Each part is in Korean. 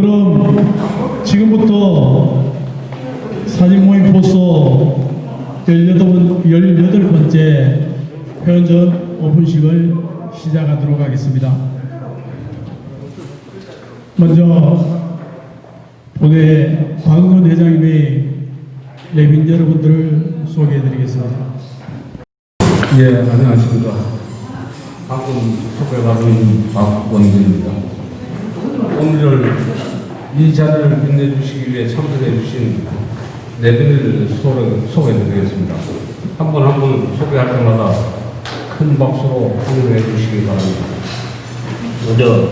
그럼 지금부터 사진 모임 포스터 18번, 18번째 회원전 오픈식을 시작하도록 하겠습니다. 먼저 본회 박은근 회장님의 내빈 여러분들을 소개해 드리겠습니다. 예, 안녕하십니까. 방금 소개받은 박원근입니다. 오늘 이 자리를 빛내주시기 위해 참석해 주신 네 분을 소개해 드리겠습니다. 한 분 한 분 소개할 때마다 큰 박수로 환영해 주시기 바랍니다. 먼저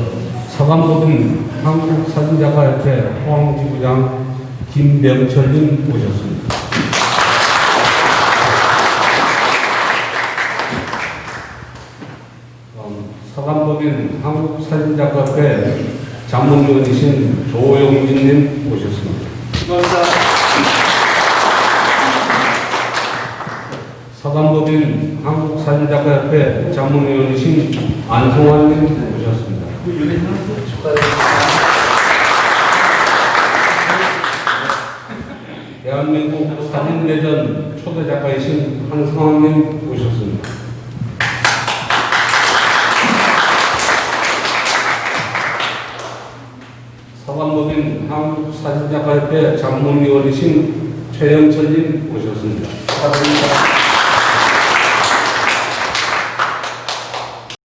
서강고등 한국사진작가협회 포항지부장 김병철님 모셨습니다. 다음 서간법인 한국사진작가협회 자문위원이신 조용진님 모셨습니다. 서간법인 한국사진작가협회 자문위원이신 안성환님 모셨습니다. 대한민국 사진대전 초대작가이신 한성환님 모셨습니다. 서간법인 한국사진작가협회 장문위원이신 최영철님 모셨습니다. 축하드립니다.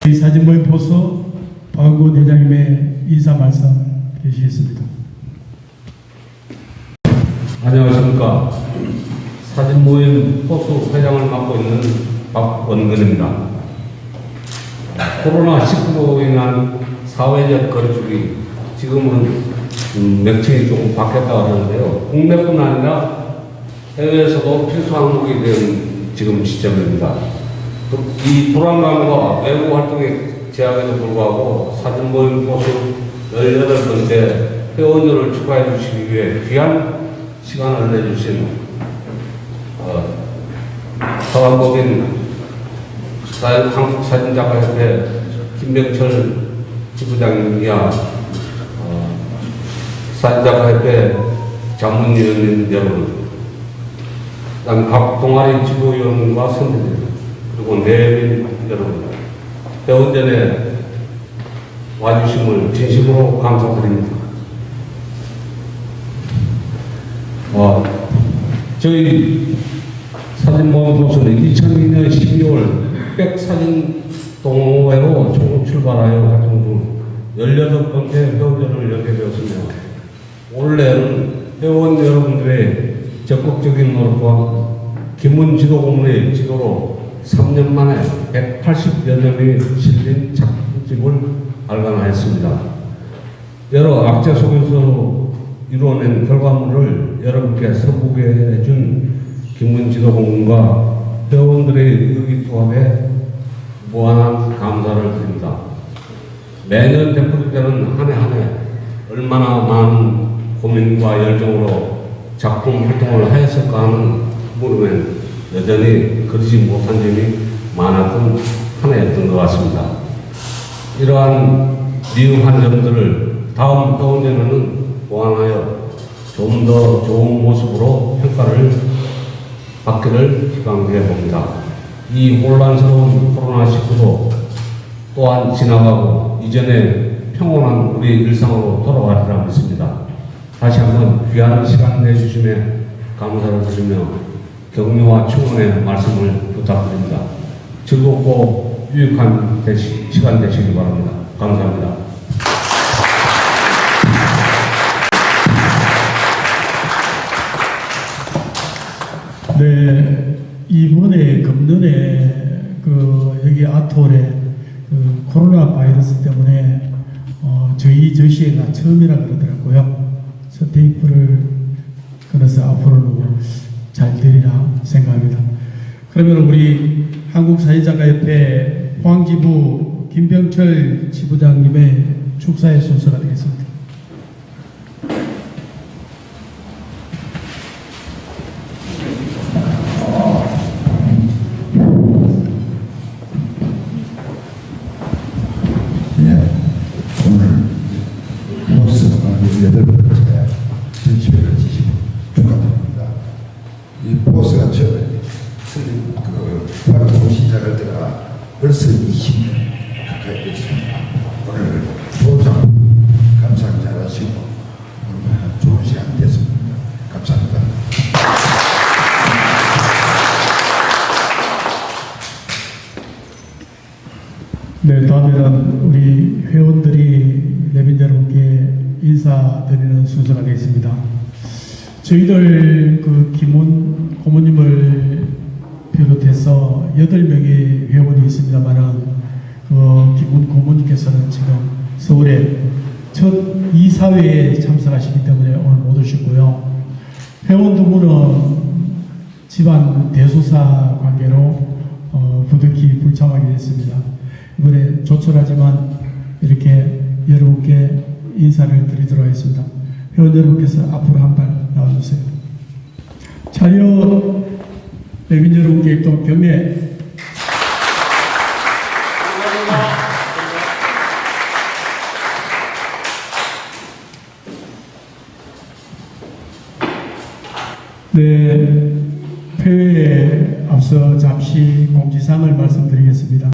이 사진 모임 포스터 박은근 회장님의 인사 말씀 해주시겠습니다. 안녕하십니까. 사진 모임 포수 회장을 맡고 있는 박원근입니다. 코로나19로 인한 사회적 거리두기, 지금은 음, 명칭이 조금 바뀌었다고 하는데요. 국내뿐 아니라 해외에서도 필수 항목이 된 지금 시점입니다. 그- 이 불안감과 외부 활동의 제약에도 불구하고 사진 모임 포수 18번째 회원들을 축하해 주시기 위해 귀한 시간을 내주신 어, 서강법인 사- 한국사진작가협회 김병철 지부장님이야 어, 사진작가협회 자문위원님 여러분 그다음 각 동아리 지도위원과 선배님 그리고 내빈 여러분 회원전에 와주심을 진심으로 감사드립니다. 어, 저희 사진 모임 보수는 2002년 12월 백사진 동호회로 총 출발하여 활동 중 18번째 회원전을 열게 되었으며 올해는 회원 여러분들의 적극적인 노력과 김문 지도 공무의 지도로 3년 만에 180여 점이 실린 작품집을 발간하였습니다. 여러 악재 속에서 이루어낸 결과물을 여러분께 선보게 해준 김문 지도 공무과 회원들의 의기투합에 무한한 감사를 드립니다. 매년 대표될 때는 한 해 한 해 얼마나 많은 고민과 열정으로 작품 활동을 하였을까 하는 물음엔 여전히 그리지 못한 점이 많았던 한 해였던 것 같습니다. 이러한 미흡한 점들을 다음 회원전에는 보완하여 좀 더 좋은 모습으로 평가를 받기를 기대해 봅니다. 이 혼란스러운 코로나19도 또한 지나가고 이전에 평온한 우리 일상으로 돌아가리라 믿습니다. 다시 한번 귀한 시간 내주심에 감사를 드리며 격려와 축원의 말씀을 부탁드립니다. 즐겁고 유익한 되시, 시간 되시기 바랍니다. 감사합니다. 네, 이번에 금년에 그 여기 아톨에 그 코로나 바이러스 때문에 어, 저희 전시회가 처음이라 그러더라고요. 저 테이프를 그래서 앞으로도 잘 되리라 생각합니다. 그러면 우리 한국사회작가협회 포항지부 김병철 지부장님의 축사의 순서가 되겠습니다. 예, 네, 다음에는 우리 회원들이 내빈 여러분께 인사드리는 순서가 되겠습니다. 저희들 그 김원 고모님을 비롯해서 8명의 회원이 있습니다만은 그 김원 고모님께서는 지금 서울에 첫 이사회에 참석하시기 때문에 오늘 못 오시고요. 회원 두 분은 집안 대소사 관계로 어, 부득이 불참하게 됐습니다. 이번에 조촐하지만 이렇게 여러분께 인사를 드리도록 하겠습니다. 회원 여러분께서 앞으로 한 발 나와주세요. 자료 내빈 여러분께 또 경례 네, 폐회에 앞서 잠시 공지사항을 말씀드리겠습니다.